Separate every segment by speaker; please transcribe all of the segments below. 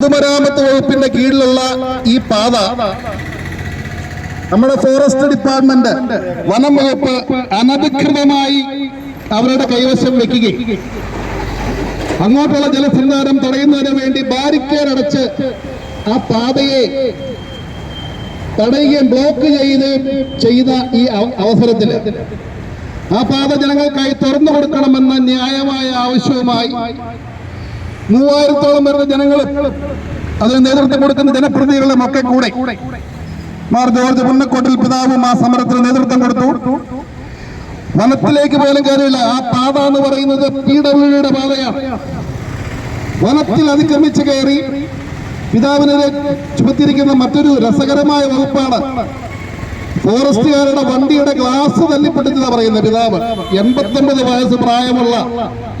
Speaker 1: പൊതുമരാമത്ത് വകുപ്പിന്റെ കീഴിലുള്ള ഈ പാത നമ്മുടെ ഫോറസ്റ്റ് ഡിപ്പാർട്ട്മെന്റ് വനം വകുപ്പ് അനധികൃതമായി അവരുടെ കൈവശം വെക്കുകയും അങ്ങോട്ടുള്ള ജലസഞ്ചാരം തടയുന്നതിന് വേണ്ടി ബാരിക്കേഡ് അടച്ച് ആ പാതയെ തടയുകയും ബ്ലോക്ക് ചെയ്യുകയും ചെയ്ത ഈ അവസരത്തിൽ ആ പാത ജനങ്ങൾക്കായി തുറന്നു കൊടുക്കണമെന്ന ന്യായമായ ആവശ്യവുമായി മൂവായിരത്തോളം വരുന്ന ജനങ്ങളും അതിന് നേതൃത്വം കൊടുക്കുന്ന ജനപ്രതിനിധികളും ഒക്കെ കൂടെ. മാർ ജോർജ് പുന്നക്കോട്ടിൽ പിതാവും ആ സമരത്തിന് നേതൃത്വം കൊടുത്തു. വനത്തിലേക്ക് പോലും കാര്യമില്ല. ആ പാത എന്ന് പറയുന്നത് പി ഡബ്ല്യുഡിയുടെ പാതയാണ്. വനത്തിൽ അതിക്രമിച്ച് കയറി പിതാവിനെ ചുമത്തിയിരിക്കുന്ന മറ്റൊരു രസകരമായ വകുപ്പാണ് ഫോറസ്റ്റുകാരുടെ വണ്ടിയുടെ ഗ്ലാസ് തല്ലിപ്പൊട്ടിച്ചതാ പറയുന്ന പിതാവ്. എൺപത്തൊമ്പത് വയസ്സ് പ്രായമുള്ള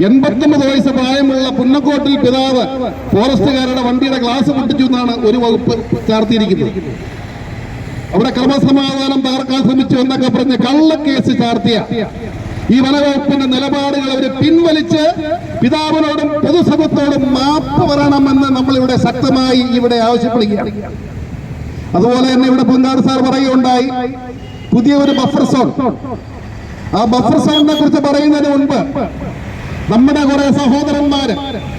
Speaker 1: എൺപത്തൊമ്പത് വയസ്സ് പ്രായമുള്ള പുന്നക്കോട്ടിൽ പിതാവ് ഫോറസ്റ്റുകാരുടെ വണ്ടിയുടെ ഗ്ലാസ് പൊട്ടിച്ചു എന്നാണ് ഒരു വകുപ്പ് ചാർത്തിയിരിക്കുന്നത്. അവിടെ ക്രമസമാധാനം തകർക്കാൻ ശ്രമിച്ചു എന്നൊക്കെ പറഞ്ഞ് കള്ളക്കേസ് ചാർത്തിയ. ഈ വനവകുപ്പിന്റെ നിലപാടുകൾ അവർ പിൻവലിച്ച് പിതാവിനോടും പൊതുസഭത്തോടും മാപ്പ് പറയണമെന്ന് നമ്മളിവിടെ ശക്തമായി ഇവിടെ ആവശ്യപ്പെടുകയാണ്. അതുപോലെ തന്നെ ഇവിടെ പൊങ്കാട് സാർ പറയുകയുണ്ടായി. പുതിയ ഒരു ബഫർ സോൺ ആ ബഫർ സോണിനെ കുറിച്ച് പറയുന്നതിന് മുൻപ് നമ്മുടെ കുറെ സഹോദരന്മാര്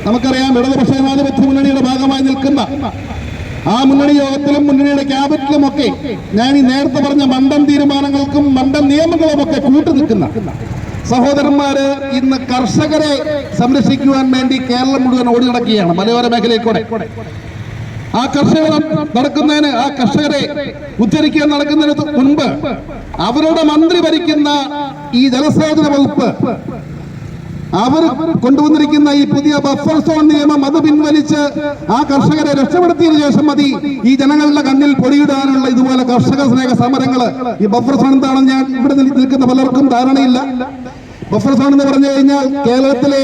Speaker 1: നമുക്കറിയാം ഇടതുപക്ഷ ജനാധിപത്യ മുന്നണിയുടെ ഭാഗമായി നിൽക്കുന്ന ആ മുന്നണി യോഗത്തിലും മുന്നണിയുടെ ക്യാബിനറ്റിലും ഒക്കെ ഞാൻ ഈ നേരത്തെ പറഞ്ഞ മണ്ഡം തീരുമാനങ്ങൾക്കും മണ്ഡം നിയമങ്ങളും ഒക്കെ കൂട്ടു നിൽക്കുന്ന സഹോദരന്മാര് ഇന്ന് കർഷകരെ സംരക്ഷിക്കുവാൻ വേണ്ടി കേരളം മുഴുവൻ ഓടി നടക്കുകയാണ് മലയോര മേഖലയിൽ കൂടെ. ആ കർഷകർ നടക്കുന്നതിന് ആ കർഷകരെ ഉദ്ധരിക്കാൻ നടക്കുന്നതിന് മുൻപ് അവരുടെ മന്ത്രി ഭരിക്കുന്ന ഈ ജലസേചന വകുപ്പ് അവർ കൊണ്ടുവന്നിരിക്കുന്ന ഈ പുതിയ ബഫർ സോൺ നിയമം അത് പിൻവലിച്ച് ആ കർഷകരെ രക്ഷപ്പെടുത്തിയതിനു ശേഷം മതി. ഈ ജനങ്ങളുടെ കണ്ണിൽ പൊടിയിടാനുള്ള ഇതുപോലെ കർഷക സ്നേഹ സമരങ്ങൾ ഈ ബഫർ സോൺ എന്താണെന്ന് ഞാൻ ഇവിടെ നിൽക്കുന്ന പലർക്കും ധാരണയില്ല. ബഫർ സോൺ എന്ന് പറഞ്ഞു കഴിഞ്ഞാൽ കേരളത്തിലെ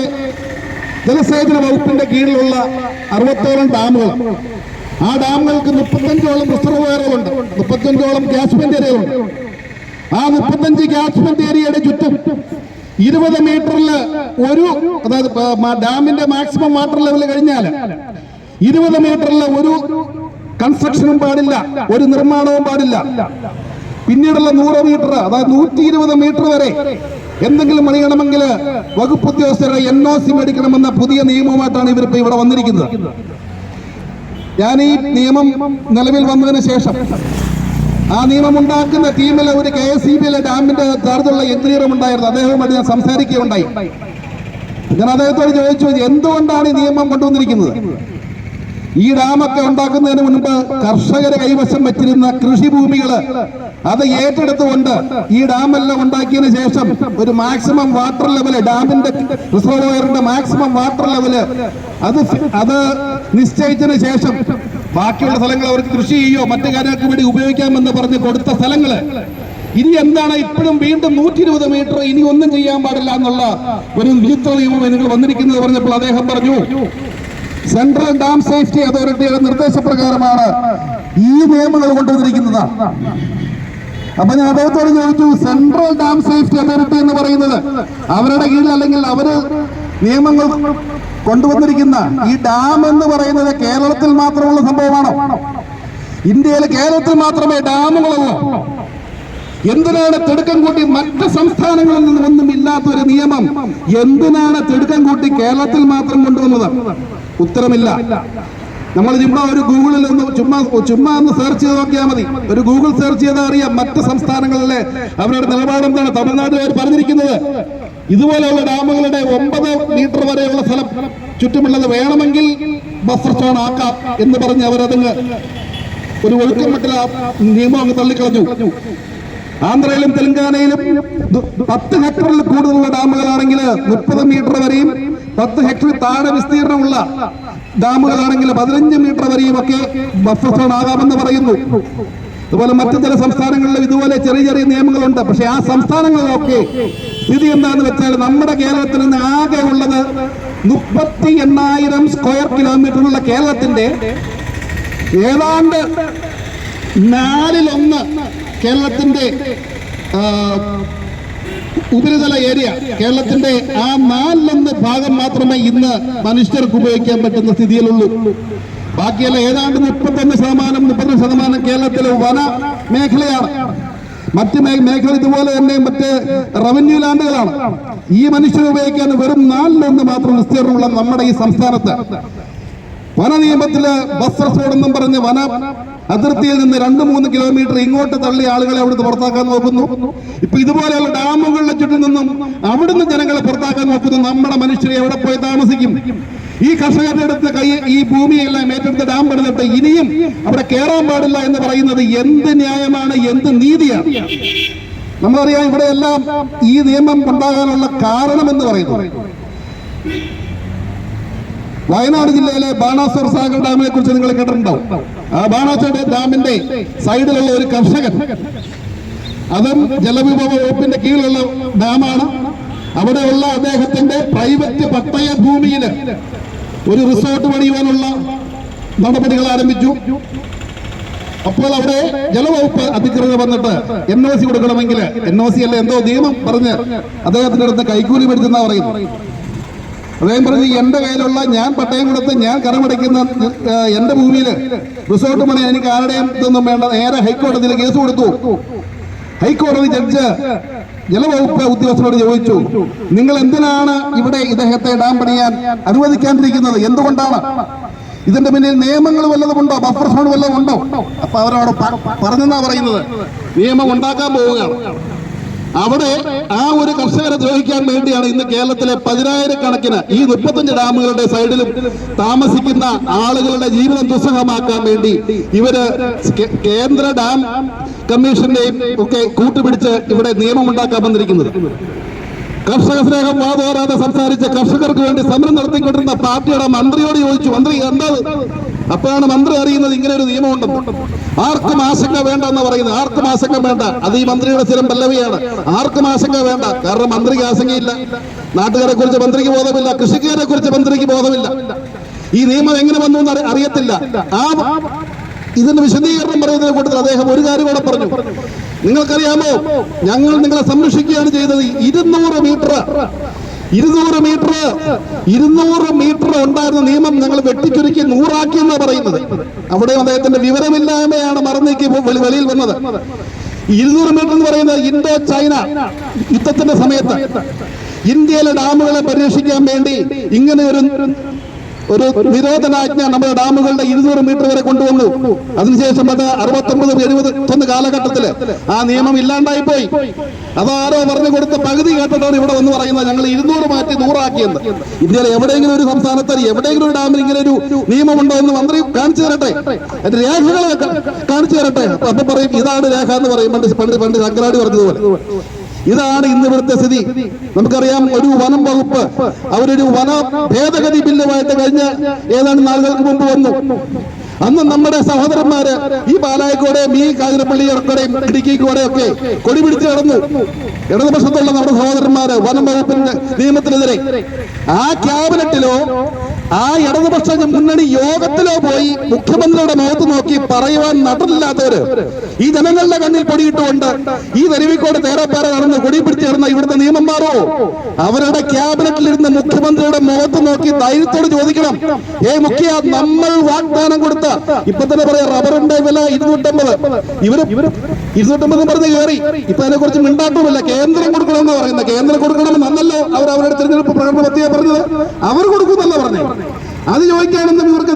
Speaker 1: ജലസേചന വകുപ്പിന്റെ കീഴിലുള്ള അറുപത്തോളം ഡാമുകൾ ആ ഡാമുകൾക്ക് മുപ്പത്തഞ്ചോളം റിസർവയറുകളുണ്ട് മുപ്പത്തഞ്ചോളം ക്യാച്ച്മെന്റ് ഏരിയകളുണ്ട് ആ മുപ്പത്തഞ്ച് ക്യാച്ച്മെന്റ് ഏരിയയുടെ ചുറ്റും ഇരുപത് മീറ്ററിൽ ഒരു അതായത് ഡാമിന്റെ മാക്സിമം വാട്ടർ ലെവൽ കഴിഞ്ഞാൽ ഇരുപത് മീറ്ററിൽ ഒരു കൺസ്ട്രക്ഷനും പാടില്ല ഒരു നിർമ്മാണവും പാടില്ല. പിന്നീടുള്ള നൂറ് മീറ്റർ അതായത് നൂറ്റി ഇരുപത് മീറ്റർ വരെ എന്തെങ്കിലും പണിയണമെങ്കിൽ വകുപ്പ് ഉദ്യോഗസ്ഥരുടെ എൻ ഒ സി മേടിക്കണമെന്ന പുതിയ നിയമവുമായിട്ടാണ് ഇവരിപ്പോ ഇവിടെ വന്നിരിക്കുന്നത്. ഞാൻ ഈ നിയമം നിലവിൽ വന്നതിന് ശേഷം ആ നിയമം ഉണ്ടാക്കുന്ന ടീമിലെ ഒരു കെ എസ് ഇ ബിയിലെ ഡാമിന്റെ ചേർത്തുള്ള എഞ്ചിനീയറും ഉണ്ടായിരുന്നു അദ്ദേഹവുമായി ഞാൻ സംസാരിക്കുകയുണ്ടായി. ഞാൻ അദ്ദേഹത്തോട് ചോദിച്ചു എന്തുകൊണ്ടാണ് ഈ നിയമം കൊണ്ടുവന്നിരിക്കുന്നത്? ഈ ഡാമൊക്കെ ഉണ്ടാക്കുന്നതിന് മുൻപ് കർഷകരെ കൈവശം വെച്ചിരുന്ന കൃഷിഭൂമികൾ അത് ഏറ്റെടുത്തുകൊണ്ട് ഈ ഡാമെല്ലാം ഉണ്ടാക്കിയതിന് ശേഷം ഒരു മാക്സിമം വാട്ടർ ലെവൽ ഡാമിന്റെ റിസർവയറിന്റെ മാക്സിമം വാട്ടർ ലെവൽ അത് അത് നിശ്ചയിച്ചതിന് ശേഷം ബാക്കിയുള്ള സ്ഥലങ്ങൾ അവർക്ക് കൃഷി ചെയ്യോ മറ്റു കാര്യങ്ങൾക്ക് വേണ്ടി ഉപയോഗിക്കാമെന്ന് പറഞ്ഞ് കൊടുത്ത സ്ഥലങ്ങൾ. ഇനി എന്താണ് ഇപ്പോഴും വീണ്ടും നൂറ്റി ഇരുപത് മീറ്റർ ഇനി ഒന്നും ചെയ്യാൻ പാടില്ല എന്നുള്ള ഒരു വിചിത്ര നിയമം നിങ്ങൾ വന്നിരിക്കുന്നത് പറഞ്ഞപ്പോൾ അദ്ദേഹം പറഞ്ഞു സെൻട്രൽ ഡാം സേഫ്റ്റി അതോറിറ്റിയുടെ നിർദ്ദേശപ്രകാരമാണ് ഈ നിയമങ്ങൾ കൊണ്ടുവന്നിരിക്കുന്നത്. അപ്പൊ ഞാൻ അദ്ദേഹത്തോട് ചോദിച്ചു സെൻട്രൽ ഡാം സേഫ്റ്റി അതോറിറ്റി എന്ന് പറയുന്നത് അവരുടെ കീഴിൽ അല്ലെങ്കിൽ അവർ നിയമങ്ങൾ കൊണ്ടുവന്നിരിക്കുന്ന ഈ ഡാം എന്ന് പറയുന്നത് കേരളത്തിൽ മാത്രമുള്ള സംഭവമാണോ? ഇന്ത്യയിൽ കേരളത്തിൽ മാത്രമേ ഡാമുകളുള്ളൂ. എന്തിനാണ് തിടുക്കം കൂട്ടി മറ്റ് സംസ്ഥാനങ്ങളിൽ നിന്നും ഒന്നും ഇല്ലാത്ത ഒരു നിയമം? എന്തിനാണ് തിടുക്കം കൂട്ടി കേരളത്തിൽ മാത്രം കൊണ്ടുവന്നത്? ഉത്തരമില്ല. നമ്മൾ ചുമ്മാ ഒരു ഗൂഗിളിൽ ഒന്ന് ചുമ്മാ ചുമ്മാ ഒന്ന് സെർച്ച് ചെയ്ത് നോക്കിയാൽ മതി. ഒരു ഗൂഗിൾ സെർച്ച് ചെയ്താൽ അറിയാം മറ്റ് സംസ്ഥാനങ്ങളിലെ അവരുടെ നിലപാട് എന്താണ് പറഞ്ഞിരിക്കുന്നത് ഇതുപോലെയുള്ള ഡാമുകളുടെ ഒമ്പത് മീറ്റർ വരെയുള്ള സ്ഥലം ചുറ്റുമുള്ളത് വേണമെങ്കിൽ ബഫർ സോൺ ആക്കാം എന്ന് പറഞ്ഞ് അവരതങ്ങ് ഒരു ഒഴുക്കം മട്ടിൽ ആ നിയമം അങ്ങ് തള്ളിക്കളഞ്ഞു. ആന്ധ്രയിലും തെലങ്കാനയിലും പത്ത് ഹെക്ടറിൽ കൂടുതലുള്ള ഡാമുകളാണെങ്കിൽ മുപ്പത് മീറ്റർ വരെയും പത്ത് ഹെക്ടർ താഴെ വിസ്തീർണമുള്ള ഡാമുകളാണെങ്കിൽ പതിനഞ്ച് മീറ്റർ വരെയും ഒക്കെ ബഫർ ആകാമെന്ന് പറയുന്നു. അതുപോലെ മറ്റു ചില സംസ്ഥാനങ്ങളിലും ഇതുപോലെ ചെറിയ ചെറിയ നിയമങ്ങളുണ്ട്. പക്ഷെ ആ സംസ്ഥാനങ്ങളിലൊക്കെ സ്ഥിതി എന്താണെന്ന് വെച്ചാൽ നമ്മുടെ കേരളത്തിൽ നിന്ന് ആകെ ഉള്ളത് മുപ്പത്തി എണ്ണായിരം സ്ക്വയർ കിലോമീറ്ററുള്ള കേരളത്തിന്റെ ഏതാണ്ട് നാലിലൊന്ന് കേരളത്തിന്റെ ഉപരിതല ഏരിയ കേരളത്തിന്റെ ആ നാലിലൊന്ന് ഭാഗം മാത്രമേ ഇന്ന് മനുഷ്യർക്ക് ഉപയോഗിക്കാൻ പറ്റുന്ന സ്ഥിതിയിലുള്ളൂ. ബാക്കിയല്ല ഏതാണ്ട് മുപ്പത്തൊന്ന് ശതമാനം മുപ്പത്തൊന്ന് ശതമാനം കേരളത്തിലെ വന മേഖലയാണ്. മറ്റ് മേഖല ഇതുപോലെ തന്നെ മറ്റ് റവന്യൂ ലാൻഡുകളാണ്. ഈ മനുഷ്യർ ഉപയോഗിക്കാൻ വെറും നാലിലൊന്ന് മാത്രം വിസ്തീർണമുള്ള നമ്മുടെ ഈ സംസ്ഥാനത്ത്. വന നിയമത്തിൽ ബസ് എന്നും പറഞ്ഞ് വന അതിർത്തിയിൽ നിന്ന് രണ്ട് മൂന്ന് കിലോമീറ്റർ ഇങ്ങോട്ട് തള്ളി ആളുകളെ അവിടുന്ന് പുറത്താക്കാൻ നോക്കുന്നു. ഇപ്പൊ ഇതുപോലെയുള്ള ഡാമുകളുടെ ചുറ്റും നിന്നും അവിടുന്ന് ജനങ്ങളെ പുറത്താക്കാൻ നോക്കുന്നു. നമ്മുടെ മനുഷ്യരെ എവിടെ പോയി താമസിക്കും? ഈ കർഷകരുടെ അടുത്ത് കൈ ഈ ഭൂമിയെല്ലാം ഏറ്റെടുത്ത് ഡാം പണിതിട്ട് ഇനിയും അവിടെ കയറാൻ പാടില്ല എന്ന് പറയുന്നത് എന്ത് ന്യായമാണ് എന്ത് നീതിയാണ്? നമ്മളറിയാം ഇവിടെ എല്ലാം ഈ നിയമം ഉണ്ടാകാനുള്ള കാരണം എന്ന് പറയുന്നത് വയനാട് ജില്ലയിലെ ബാണാസുർ സാഗർ ഡാമിനെ കുറിച്ച് നിങ്ങൾ കേട്ടിട്ടുണ്ടാവും. ആ ബാണാസുര ഡാമിന്റെ സൈഡിലുള്ള ഒരു കർഷകൻ. അതും ജലവിഭവ വകുപ്പിന്റെ കീഴിലുള്ള ഡാമാണ്. അവിടെയുള്ള അദ്ദേഹത്തിന്റെ പ്രൈവറ്റ് പട്ടയ ഭൂമിയിൽ ഒരു റിസോർട്ട് പണിയുവാനുള്ള നടപടികൾ ആരംഭിച്ചു. അപ്പോൾ അവിടെ ജലവകുപ്പ് അധികൃതർ വന്നിട്ട് എൻ ഒ സി കൊടുക്കണമെങ്കിൽ എൻ ഒ സി അല്ല എന്തോ നിയമം പറഞ്ഞ് അദ്ദേഹത്തിന്റെ അടുത്ത് കൈക്കൂലി പെടുത്തുന്ന പറയുന്നത്. അദ്ദേഹം പറഞ്ഞു എന്റെ കയ്യിലുള്ള ഞാൻ പട്ടയം കൊടുത്ത് ഞാൻ കറമടയ്ക്കുന്ന എന്റെ ഭൂമിയിൽ റിസോർട്ട് പണി എനിക്ക് ആരുടെയും ഇതൊന്നും വേണ്ട. നേരെ ഹൈക്കോടതിയിൽ കേസ് കൊടുത്തു. ഹൈക്കോടതി ജഡ്ജ് ജലവകുപ്പ് ഉദ്യോഗസ്ഥരോട് ചോദിച്ചു നിങ്ങൾ എന്തിനാണ് ഇവിടെ ഇദ്ദേഹത്തെ ഡാം പണിയാൻ അനുവദിക്കാണ്ടിരിക്കുന്നത്? എന്തുകൊണ്ടാണ്? ഇതിന്റെ പിന്നിൽ നിയമങ്ങൾ വല്ലതും ഉണ്ടോ? ബഫർ സോൺ വല്ലതും ഉണ്ടോ? അപ്പൊ അവരോട് പറഞ്ഞെന്നാ പറയുന്നത്. നിയമം ഉണ്ടാക്കാൻ പോവുകയാണ്. അവിടെ ആ ഒരു കർഷകരെ ദ്രോഹിക്കാൻ വേണ്ടിയാണ് ഇന്ന് കേരളത്തിലെ പതിനായിരക്കണക്കിന് ഈ മുപ്പത്തഞ്ച് ഡാമുകളുടെ സൈഡിലും താമസിക്കുന്ന ആളുകളുടെ ജീവിതം ദുസ്സഹമാക്കാൻ വേണ്ടി ഇവർ കേന്ദ്ര ഡാം കമ്മീഷന്റെയും ഒക്കെ കൂട്ടുപിടിച്ച് ഇവിടെ നിയമം ഉണ്ടാക്കാൻ വന്നിരിക്കുന്നത് കർഷക സ്നേഹം വാതോരാതെ സംസാരിച്ച കർഷകർക്ക് വേണ്ടി സമരം നടത്തിക്കൊണ്ടിരുന്ന പാർട്ടിയുടെ മന്ത്രിയോട് ചോദിച്ചു മന്ത്രി എന്താ ഇത്?" അപ്പോഴാണ് മന്ത്രി അറിയുന്നത് ഇങ്ങനെ ഒരു നിയമമുണ്ടെന്ന്. ആർക്കും ആശങ്ക വേണ്ട എന്ന് പറയുന്നത്? ആർക്കും ആശങ്ക വേണ്ട? അത് ഈ മന്ത്രിയുടെ സ്ഥിരം പല്ലവിയാണ്. ആർക്കും ആശങ്ക വേണ്ട? കാരണം മന്ത്രിക്ക് ആശങ്കയില്ല. നാട്ടുകാരെ കുറിച്ച് മന്ത്രിക്ക് ബോധമില്ല. കൃഷിക്കാരെ കുറിച്ച് മന്ത്രിക്ക് ബോധമില്ല. ഈ നിയമം എങ്ങനെ വന്നു എന്ന് അറി- അറിയത്തില്ല. ആ ഇതിന്റെ വിശദീകരണം പറയുന്നതിനെ കൂട്ടത്തിൽ അദ്ദേഹം ഒരു കാര്യം കൂടെ പറഞ്ഞു. നിങ്ങൾക്കറിയാമോ? ഞങ്ങൾ നിങ്ങളെ സംരക്ഷിക്കുകയാണ് ചെയ്തത്. ഇരുന്നൂറ് മീറ്റർ ഇരുന്നൂറ് മീറ്റർ ഇരുന്നൂറ് മീറ്റർ ഉണ്ടായിരുന്ന നിയമം ഞങ്ങൾ വെട്ടിച്ചുരുക്കി നൂറാക്കി എന്നാണ് പറയുന്നത്. അവിടെ അദ്ദേഹത്തിന്റെ വിവരമില്ലായ്മയാണ് മറന്നേക്ക് വെളി- വെളിയിൽ വന്നത്. ഇരുന്നൂറ് മീറ്റർ എന്ന് പറയുന്നത് ഇന്തോ ചൈന യുദ്ധത്തിന്റെ സമയത്ത്. ഇന്ത്യയിലെ ഡാമുകളെ പരിരക്ഷിക്കാൻ വേണ്ടി ഇങ്ങനെ ഒരു ഒരു നിരോധനാജ്ഞ നമ്മുടെ ഡാമുകളുടെ ഇരുന്നൂറ് മീറ്റർ വരെ കൊണ്ടുവന്നു. അതിനുശേഷം അത് അറുപത്തൊമ്പത് എഴുപത്തൊന്ന് കാലഘട്ടത്തിൽ ആ നിയമം ഇല്ലാണ്ടായി പോയി അതാരോ പറഞ്ഞു കൊടുത്ത പകുതി കേട്ടിട്ടാണ് ഇവിടെ വന്ന് പറയുന്നത്. ഞങ്ങൾ ഇരുന്നൂറ് മാറ്റി നൂറാക്കിയെന്ന്. ഇന്ത്യയിലെ എവിടെയെങ്കിലും ഒരു സംസ്ഥാനത്ത് എവിടെയെങ്കിലും ഒരു ഡാമിൽ ഇങ്ങനെ ഒരു നിയമമുണ്ടോ എന്ന് മന്ത്രി കാണിച്ചു തരട്ടെ. അതിന്റെ രേഖകളെ കാണിച്ചു തരട്ടെ. അപ്പൊ പറയും ഇതാണ് രേഖ എന്ന് പറയും പണ്ട് പണ്ട് പണ്ട് ശങ്കരാടി പറഞ്ഞതുപോലെ. ഇതാണ് ഇന്ന് ഇവിടുത്തെ സ്ഥിതി. നമുക്കറിയാം ഒരു വനം വകുപ്പ് അവരൊരു വന ഭേദഗതി ബില്ലുമായിട്ട് കഴിഞ്ഞ ഏതാണ്ട് നാളുകൾക്ക് മുമ്പ് വന്നു. അന്ന് നമ്മുടെ സഹോദരന്മാര് ഈ പാലായിക്കോടെയും ഈ കാഞ്ഞിരപ്പള്ളിയോടെയും ഇടുക്കിക്കോടെയും ഒക്കെ കൊടി പിടിച്ച് കടന്നു ഇടതുപക്ഷത്തുള്ള നമ്മുടെ സഹോദരന്മാര് വനം വകുപ്പിന്റെ നിയമത്തിനെതിരെ ആ ക്യാബിനറ്റിലോ ആ ഇടതുപക്ഷ മുന്നണി യോഗത്തിലോ പോയി മുഖ്യമന്ത്രിയുടെ മുഖത്ത് നോക്കി പറയുവാൻ നടനില്ലാത്തവര് ഈ ജനങ്ങളുടെ കണ്ണിൽ പൊടിയിട്ടുകൊണ്ട് ഈ തെരുവിക്കോട് തേരപ്പേര നടന്ന് കൊടി ചേർന്ന ഇവിടുത്തെ നിയമം മാറോ അവരുടെ ക്യാബിനറ്റിലിരുന്ന് മുഖ്യമന്ത്രിയുടെ മുഖത്ത് നോക്കി ധൈര്യത്തോട് ചോദിക്കണം. ഏ മുഖ്യ നമ്മൾ വാഗ്ദാനം കൊടുത്ത ഇപ്പൊ തന്നെ പറയാം റബ്ബറിന്റെ വില ഇരുന്നൂറ്റമ്പത്. ഇവർ ഇരുന്നൂറ്റമ്പത് പറഞ്ഞ് കയറി. ഇപ്പൊ അതിനെ കുറിച്ച് മിണ്ടാട്ടവുമില്ല കേന്ദ്രം കൊടുക്കണമെന്ന് പറയുന്നത് കേന്ദ്രം കൊടുക്കണമെന്ന് അന്നല്ലോ അവർ അവരുടെ തിരഞ്ഞെടുപ്പ് പ്രകടന പത്രിക പറഞ്ഞത്. അവർ കൊടുക്കുന്നല്ല പറഞ്ഞു അത് ചോദിക്കാനൊന്നും ഇവർക്ക്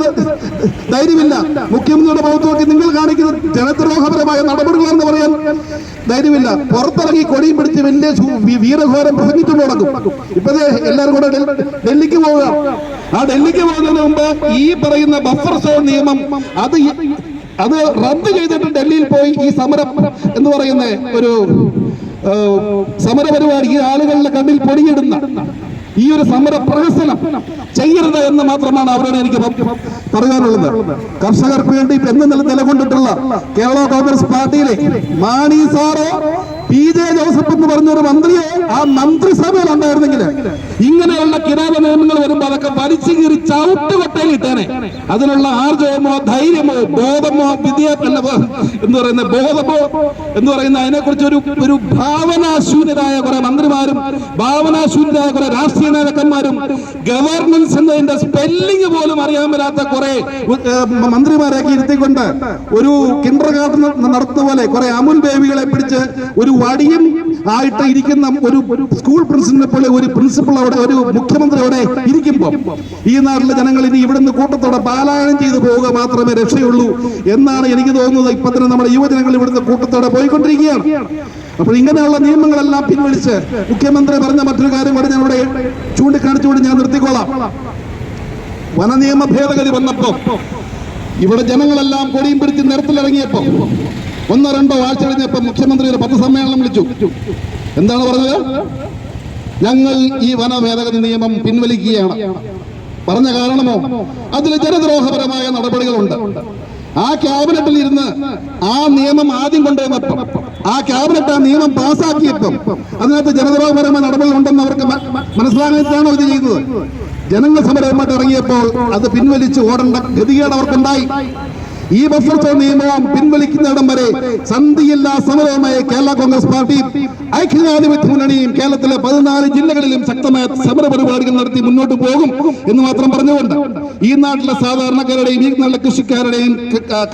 Speaker 1: ധൈര്യമില്ല. മുഖ്യമന്ത്രിയുടെ മുഖത്ത് നിങ്ങൾ കാണിക്കുന്ന ജനദ്രോഹപരമായ നടപടികളാണെന്ന് പറയാൻ ധൈര്യമില്ല. പുറത്തിറങ്ങി കൊടിയും പിടിച്ച് വലിയ വീരഘോരം പ്രസംഗിച്ചുകൊണ്ട് നടക്കും ഇപ്പൊ ദേ എല്ലാവരും കൂടെ ഡൽഹിക്ക് പോവുക. ആ ഡൽഹിക്ക് പോകുന്നതിന് മുമ്പ് ഈ പറയുന്ന ബഫർ സോൺ നിയമം അത് അത് റദ്ദ് ചെയ്തിട്ട് ഡൽഹിയിൽ പോയി ഈ സമരം എന്ന് പറയുന്ന ഒരു സമര സമരപരിപാടി ഈ ആളുകളുടെ കണ്ണിൽ പൊടിയിടുന്ന ഈ ഒരു സമര പ്രഹസനം ചെയ്യരുത് എന്ന് മാത്രമാണ് അവരോട് എനിക്ക് പറയാനുള്ളത്. കർഷകർക്ക് വേണ്ടി എന്ന് നില നിലകൊണ്ടിട്ടുള്ള കേരള കോൺഗ്രസ് പാർട്ടിയിലെ മാണി സാറോ പി ജെ ജോസഫ് എന്ന് പറഞ്ഞ ഒരു മന്ത്രിയെ ആ മന്ത്രിസഭയിൽ ഉണ്ടായിരുന്നെങ്കിൽ ഇങ്ങനെയുള്ള കിരാത നിയമങ്ങൾ വരുമ്പോൾ അതൊക്കെ വലിച്ചു കീറി ചവിട്ടുകൊട്ടയിൽ ഇട്ടേനെ. അതിനുള്ള ആർജവമോ ധൈര്യമോ ബോധമോ വിദ്യാഭ്യാസ എന്ന് പറയുന്ന ബോധമോ എന്ന് പറയുന്ന അതിനെക്കുറിച്ച് ഒരു ഒരു ഭാവനാശൂന്യരായ കുറെ മന്ത്രിമാരും ഭാവനാശൂന്യരായ കുറെ രാഷ്ട്രീയ നേതാക്കന്മാരും ഗവർണൻസ് എന്നതിന്റെ സ്പെല്ലിംഗ് പോലും അറിയാൻ വരാത്ത കുറെ മന്ത്രിമാരെയൊക്കെ ഇരുത്തിക്കൊണ്ട് ഒരു കിൻഡർ ഗാർഡൻ നടത്തുന്ന പോലെ കുറെ അമുൽ ബേബികളെ പിടിച്ച് ഒരു വടിയും ആയിട്ട് ഇരിക്കുന്ന ഒരു ഒരു സ്കൂൾ പ്രിൻസിപ്പിനെ പോലെ ഒരു പ്രിൻസിപ്പൾ അവിടെ ഒരു മുഖ്യമന്ത്രി അവിടെ ഇരിക്കുമ്പോൾ ഈ നാട്ടിലെ ജനങ്ങൾ ഇനി ഇവിടുന്ന് കൂട്ടത്തോടെ പാലായനം ചെയ്തു പോവുക മാത്രമേ രക്ഷയുള്ളൂ എന്നാണ് എനിക്ക് തോന്നുന്നത്. ഇപ്പൊ തന്നെ നമ്മുടെ യുവജനങ്ങൾ ഇവിടുന്ന് കൂട്ടത്തോടെ പോയിക്കൊണ്ടിരിക്കുകയാണ്. അപ്പോൾ ഇങ്ങനെയുള്ള നിയമങ്ങളെല്ലാം പിൻവലിച്ച് മുഖ്യമന്ത്രി പറഞ്ഞ മറ്റൊരു കാര്യം കൂടി ഞാൻ ഇവിടെ ചൂണ്ടിക്കാണിച്ചുകൊണ്ട് ഞാൻ നിർത്തിക്കോളാം. വനനിയമ ഭേദഗതി വന്നപ്പോ ഇവിടെ ജനങ്ങളെല്ലാം കൊടിയും പിടിച്ച് നിരത്തിലിറങ്ങിയപ്പോ ഒന്നോ രണ്ടോ ആഴ്ച കഴിഞ്ഞപ്പോ മുഖ്യമന്ത്രി ഒരു പത്രസമ്മേളനം വിളിച്ചു. എന്താണ് പറഞ്ഞത്? ഞങ്ങൾ ഈ വന ഭേദഗതി നിയമം പിൻവലിക്കുകയാണ്. പറഞ്ഞ കാരണമോ? അതിൽ ജനദ്രോഹപരമായ നടപടികളുണ്ട്. ആ ക്യാബിനറ്റിൽ ഇരുന്ന് ആ നിയമം ആദ്യം കൊണ്ടുവന്നപ്പം ആ ക്യാബിനറ്റ് ആ നിയമം പാസ്സാക്കിയപ്പം അതിനകത്ത് ജനദ്രോഹപരമായ നടപടികൾ ഉണ്ടെന്ന് അവർക്ക് മനസ്സിലാകാനാണോ ഇത് ചെയ്യുന്നത്? ജനങ്ങൾ സമരമായിട്ട് ഇറങ്ങിയപ്പോൾ അത് പിൻവലിച്ച് ഓടേണ്ട ഗതികേട് അവർക്കുണ്ടായി. ഈ ബഫർ നിയമം പിൻവലിക്കുന്നിടം വരെ സന്ധിയില്ലാ സമരവുമായി കേരള കോൺഗ്രസ് പാർട്ടി ഐക്യജനാധിപത്യ മുന്നണിയും കേരളത്തിലെ പതിനാല് ജില്ലകളിലും ശക്തമായ സമര പരിപാടികൾ നടത്തി മുന്നോട്ട് പോകും എന്ന് മാത്രം പറഞ്ഞുകൊണ്ട് ഈ നാട്ടിലെ സാധാരണക്കാരുടെയും ഈ നാട്ടിലെ കൃഷിക്കാരുടെയും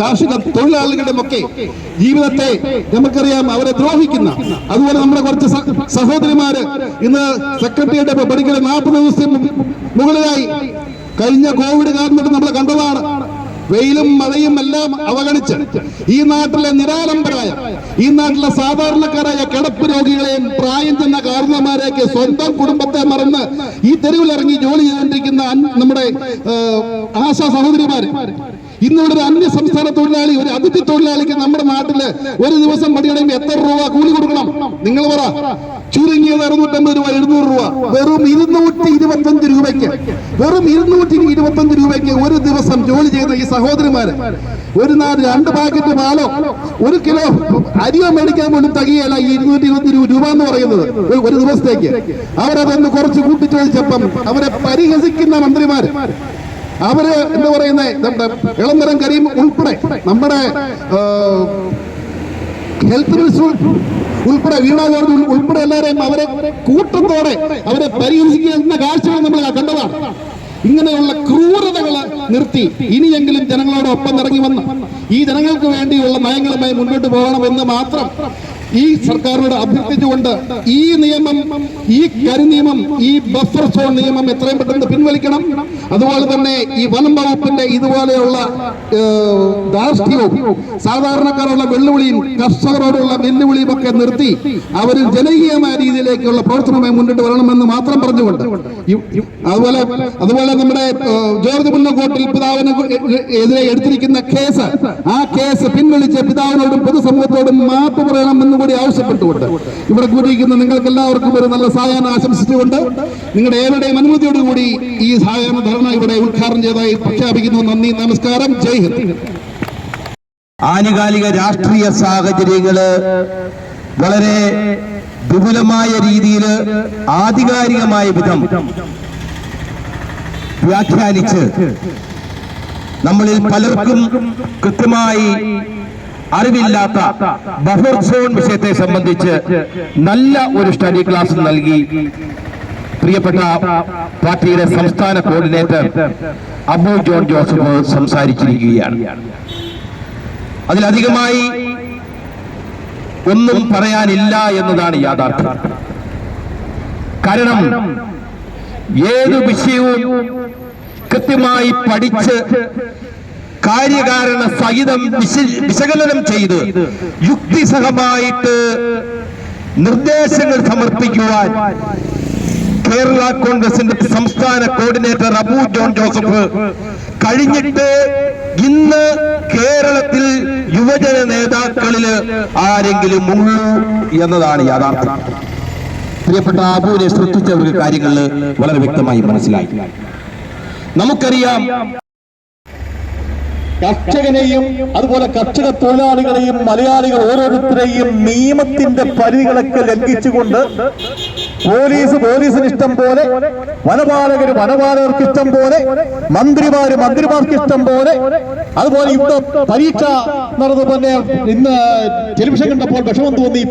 Speaker 1: കാർഷിക തൊഴിലാളികളുടെയും ഒക്കെ ജീവിതത്തെ നമുക്കറിയാം അവരെ ദ്രോഹിക്കുന്ന. അതുപോലെ നമ്മുടെ കുറച്ച് സഹോദരിമാര് ഇന്ന് സെക്രട്ടറിയുടെ പഠിക്കുന്ന നാൽപ്പത് ദിവസം മുകളിലായി. കഴിഞ്ഞ കോവിഡ് കാരണം നമ്മൾ കണ്ടതാണ്. വെയിലും മഴയും എല്ലാം അവഗണിച്ച് ഈ നാട്ടിലെ നിരാലംബരായ ഈ നാട്ടിലെ സാധാരണക്കാരായ കിടപ്പ് രോഗികളെയും പ്രായം ചെന്ന കാരണന്മാരെയൊക്കെ സ്വന്തം കുടുംബത്തെ മറന്ന് ഈ തെരുവിലിറങ്ങി ജോലി ചെയ്തുകൊണ്ടിരിക്കുന്ന നമ്മുടെ ആശാ സഹോദരിമാര്. ഇന്നിവിടെ ഒരു അന്യ സംസ്ഥാന തൊഴിലാളി ഒരു അതിഥി തൊഴിലാളിക്ക് നമ്മുടെ നാട്ടിൽ ഒരു ദിവസം പണിയണമെങ്കിൽ എത്ര രൂപ കൂലി കൊടുക്കണം? നിങ്ങൾ പറ. ചുരുങ്ങിയത് അറുന്നൂറ്റമ്പത് രൂപ എഴുന്നൂറ് രൂപ. വെറും ഇരുന്നൂറ്റി ഇരുപത്തഞ്ച് രൂപയ്ക്ക് വെറും ഇരുന്നൂറ്റി ഇരുപത്തഞ്ച് രൂപയ്ക്ക് ഒരു ദിവസം ജോലി ചെയ്ത ഈ സഹോദരിമാര്. ഒരു നാല് രണ്ട് പാക്കറ്റ് പാലോ ഒരു കിലോ അരിയോ മേടിക്കാൻ പോലും തകയല്ല ഈ ഇരുന്നൂറ്റി ഇരുപത്തി രൂപ എന്ന് പറയുന്നത് ഒരു- ദിവസത്തേക്ക്. അവരതൊന്ന് കുറച്ച് കൂട്ടിച്ചോദിച്ചപ്പം അവരെ പരിഹസിക്കുന്ന മന്ത്രിമാര്. അവർ എന്ന് പറയുന്ന ഇളംതരം കരീം ഉൾപ്പെടെ നമ്മുടെ ഹെൽത്ത് മിനിസ്റ്റർ ഉൾപ്പെടെ വീണ ജോർജ് ഉൾ- ഉൾപ്പെടെ എല്ലാവരെയും അവരെ കൂട്ടത്തോടെ അവരെ പരിഹസിക്കുന്ന കാഴ്ചകൾ നമ്മൾ കണ്ടതാണ്. ഇങ്ങനെയുള്ള ക്രൂരതകൾ നിർത്തി ഇനിയെങ്കിലും ജനങ്ങളോടൊപ്പം ഇറങ്ങി വന്ന് ഈ ജനങ്ങൾക്ക് വേണ്ടിയുള്ള നയങ്ങളുമായി മുന്നോട്ട് പോകണമെന്ന് മാത്രം ഈ സർക്കാരിനോട് അഭ്യർത്ഥിച്ചുകൊണ്ട് ഈ നിയമം ഈ കരിനിയമം ഈ ബഫർ സോൺ നിയമം എത്രയും പെട്ടെന്ന് പിൻവലിക്കണം. അതുപോലെ തന്നെ ഈ വനം വകുപ്പിന്റെ ഇതുപോലെയുള്ള ധാർഷ്ട്യവും സാധാരണക്കാരുള്ള വെല്ലുവിളിയും കർഷകരോടുള്ള വെല്ലുവിളിയും ഒക്കെ നിർത്തി അവർ ജനകീയമായ രീതിയിലേക്കുള്ള പ്രവർത്തനമായി മുന്നോട്ട് വരണമെന്ന് മാത്രം പറഞ്ഞുകൊണ്ട് അതുപോലെ അതുപോലെ നമ്മുടെ ജോർജ് മുന്നക്കോട്ടിൽ പിതാവിന് എതിരെ എടുത്തിരിക്കുന്ന കേസ് ആ കേസ് പിൻവലിച്ച് പിതാവിനോടും പൊതുസമൂഹത്തോടും മാപ്പ് പറയണമെന്ന് കൂടി ആവശ്യപ്പെട്ടുകൊണ്ട് ഇവിടെ കൂടിയിരിക്കുന്ന നിങ്ങൾക്ക് എല്ലാവർക്കും ഒരു നല്ല സായാഹ്നം ആശംസിച്ചുകൊണ്ട് നിങ്ങളുടെ ഏവരുടെയും അനുമതിയോടുകൂടി ഈ സായാഹ്ന ധർണ ഇവിടെ ഉദ്ഘാടനം ചെയ്തതായി പ്രഖ്യാപിക്കുന്നു. നന്ദി നമസ്കാരം. ജയ് ഹിന്ദ്.
Speaker 2: ആനുകാലിക രാഷ്ട്രീയ സാഹചര്യങ്ങൾ വളരെ വിപുലമായ രീതിയിൽ ആധികാരികമായ വിധം വ്യാഖ്യാനിച്ച് നമ്മളിൽ പലർക്കും കൃത്യമായി അറിവില്ലാത്ത ബഫർ വിഷയത്തെ സംബന്ധിച്ച് നല്ല ഒരു സ്റ്റഡി ക്ലാസ് നൽകി. പ്രിയപ്പെട്ട പാർട്ടിയുടെ സംസ്ഥാന കോർഡിനേറ്റർ അബു ജോൺ ജോസഫ് സംസാരിച്ചിരിക്കുകയാണ്. അതിലധികമായി ഒന്നും പറയാനില്ല എന്നതാണ് യാഥാർത്ഥ്യം. കാരണം ഏത് വിഷയവും കൃത്യമായി പഠിച്ച് കാര്യകാരണ സഹിതം വിശ- വിശകലനം ചെയ്ത് യുക്തിസഹമായിട്ട് നിർദ്ദേശങ്ങൾ സമർപ്പിക്കുവാൻ കേരള കോൺഗ്രസിന്റെ സംസ്ഥാന കോർഡിനേറ്റർ അബു ജോൺ ജോസഫ് കഴിഞ്ഞിട്ട് ഇന്ന് കേരളത്തിൽ യുവജന നേതാക്കളിൽ ആരെങ്കിലും ഉള്ളൂ എന്നതാണ് യാഥാർത്ഥ്യം. പ്രിയപ്പെട്ട അബുവിനെ ശ്രദ്ധിച്ചവർക്ക് കാര്യങ്ങളിൽ വളരെ വ്യക്തമായി മനസ്സിലായി. നമുക്കറിയാം
Speaker 3: കർഷകനെയും അതുപോലെ കർഷക തൊഴിലാളികളെയും മലയാളികൾ ഓരോരുത്തരെയും നിയമത്തിന്റെ പരിധികളൊക്കെ ലംഘിച്ചുകൊണ്ട് പോലീസ് പോലീസിന് ഇഷ്ടം പോലെ വനപാലകർ വനപാലകർക്ക് ഇഷ്ടം പോലെ മന്ത്രിമാര് മന്ത്രിമാർക്ക് ഇഷ്ടം പോലെ അതുപോലെ ഇവിടെ പരീക്ഷ നടന്നു തന്നെ ഇന്ന് ടെലിവിഷൻ കണ്ടപ്പോൾ വിഷമം തോന്നി.